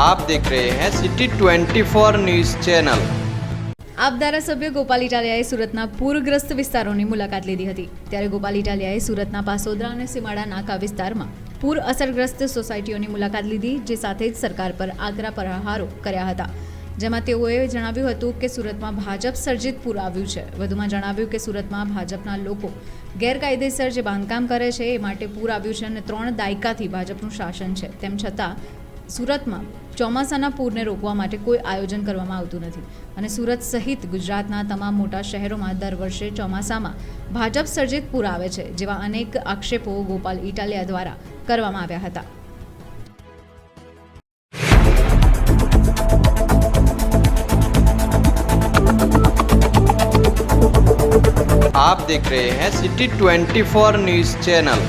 आप देख रहे हैं सिटी 24 न्यूज चैनल આપ ધારાસભ્ય ગોપાલ ઇટાલિયાએ સુરતના પૂરગ્રસ્ત વિસ્તારોની મુલાકાત લીધી હતી ત્યારે ગોપાલ ઇટાલિયાએ સુરતના પાસોદરા અને સીમાડા નાકા વિસ્તારમાં પૂર અસરગ્રસ્ત સોસાયટીઓની મુલાકાત લીધી જે સાથે જ સરકાર પર આકરા પ્રહારો કર્યા હતા જેમાં તેઓએ જણાવ્યું હતું કે સુરતમાં ભાજપ સર્જિત પૂર આવ્યું છે વધુમાં જણાવ્યું કે સુરતમાં ભાજપના લોકો ગેરકાયદેસર જે બાંધકામ કરે છે એ માટે પૂર આવ્યું છે અને ત્રણ દાયકાથી ભાજપનું શાસન છે તેમ છતાં સુરતમાં ચોમાસાના પૂરને રોકવા માટે કોઈ આયોજન કરવામાં આવતું નથી અને સુરત સહિત ગુજરાતના તમામ મોટા શહેરોમાં દર વર્ષે ચોમાસામાં ભાજપ સર્જિત પૂર આવે છે જેવા અનેક આક્ષેપો ગોપાલ ઇટાલિયા દ્વારા કરવામાં આવ્યા હતા आप देख रहे हैं सिटी 24 न्यूज चैनल